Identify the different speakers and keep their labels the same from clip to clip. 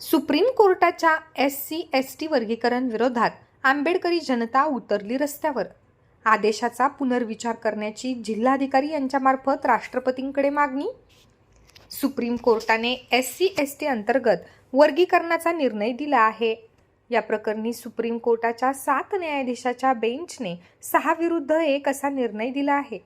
Speaker 1: Supreme कोर्टाच्या S C S T वर्गीकरण विरोधात आंबेडकरी जनता उतरली रस्त्यावर. आदेशाचा पुनर्विचार करण्याची जिल्हाधिकारी यांच्यामार्फत राष्ट्रपतींकडे मागणी? सुप्रीम कोर्टाने एस सी एस टी अंतर्गत वर्गीकरणाचा निर्णय दिला आहे. या प्रकरणी सुप्रीम कोर्टाच्या सात न्यायाधीशाच्या बेंचने सहा विरुद्ध एक असा निर्णय दिला आहे.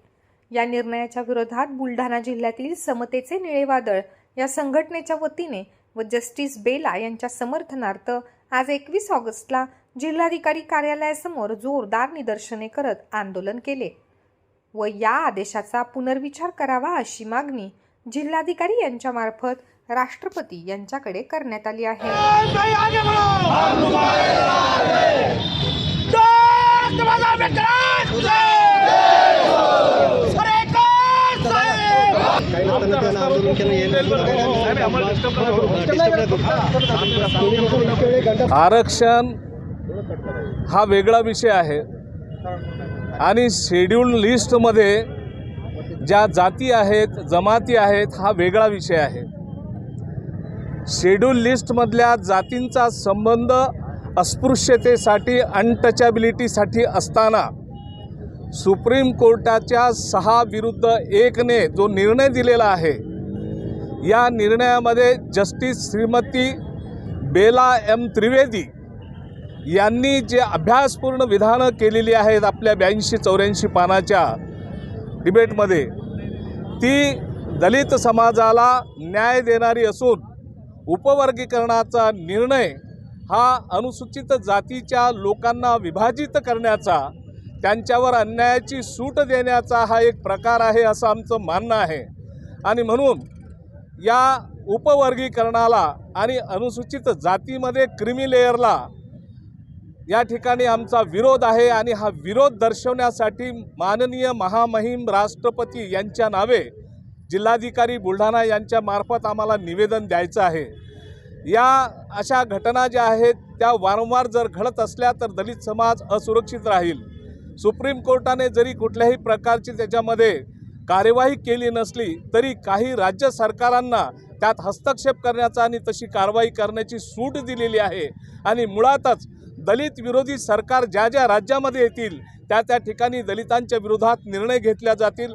Speaker 1: या निर्णयाच्या विरोधात बुलढाणा जिल्ह्यातील समतेचे निळेवादळ या संघटनेच्या वतीने व जस्टिस बेला यांच्या समर्थनार्थ आज एकवीस ऑगस्टला जिल्हाधिकारी कार्यालयासमोर जोरदार निदर्शने करत आंदोलन केले व या आदेशाचा पुनर्विचार करावा अशी मागणी जिल्हाधिकारी यांच्यामार्फत राष्ट्रपती यांच्याकडे करण्यात आली आहे.
Speaker 2: काही लोकांना त्यानं आंदोलन केलं नाही.
Speaker 3: आरक्षण हा वेगळा विषय आहे. आणि शेड्यूल लिस्टमध्ये ज्या जाती आहेत जमाती आहेत हा वेगळा विषय आहे. शेड्यूल लिस्टमधल्या जातींचा संबंध अस्पृश्यतेसाठी अनटचॅबिलिटीसाठी असताना सुप्रीम कोर्टाच्या सहा विरुद्ध एकने जो निर्णय दिलेला आहे या निर्णयामध्ये जस्टिस श्रीमती बेला एम त्रिवेदी यांनी जे अभ्यासपूर्ण विधानं केलेली आहेत आपल्या ब्याऐंशी चौऱ्याऐंशी पानाच्या डिबेटमध्ये ती दलित समाजाला न्याय देणारी असून उपवर्गीकरणाचा निर्णय हा अनुसूचित जातीच्या लोकांना विभाजित करण्याचा त्यांच्यावर अन्यायाची सूट देण्याचा हा एक प्रकार आहे असं आमचं मानणं आहे. आणि म्हणून या उपवर्गीकरणाला आणि अनुसूचित जातीमध्ये क्रिमी लेयरला या ठिकाणी आमचा विरोध आहे आणि हा विरोध दर्शवण्यासाठी माननीय महामहिम राष्ट्रपती यांच्या नावे जिल्हाधिकारी बुलढाणा यांच्या मार्फत आम्हाला निवेदन द्यायचं आहे. या अशा घटना ज्या आहेत त्या वारंवार जर घडत असल्या तर दलित समाज असुरक्षित राहील. सुप्रीम कोर्टाने जरी कुठल्याही प्रकारची त्याच्यामध्ये कार्यवाही केली नसली तरी काही राज्य सरकारांना त्यात हस्तक्षेप करण्याचा आणि तशी कारवाई करण्याची सूट दिलेली आहे. आणि मुळातच दलित विरोधी सरकार ज्या ज्या राज्यामध्ये येतील त्या त्या ठिकाणी दलितांच्या विरोधात निर्णय घेतल्या जातील.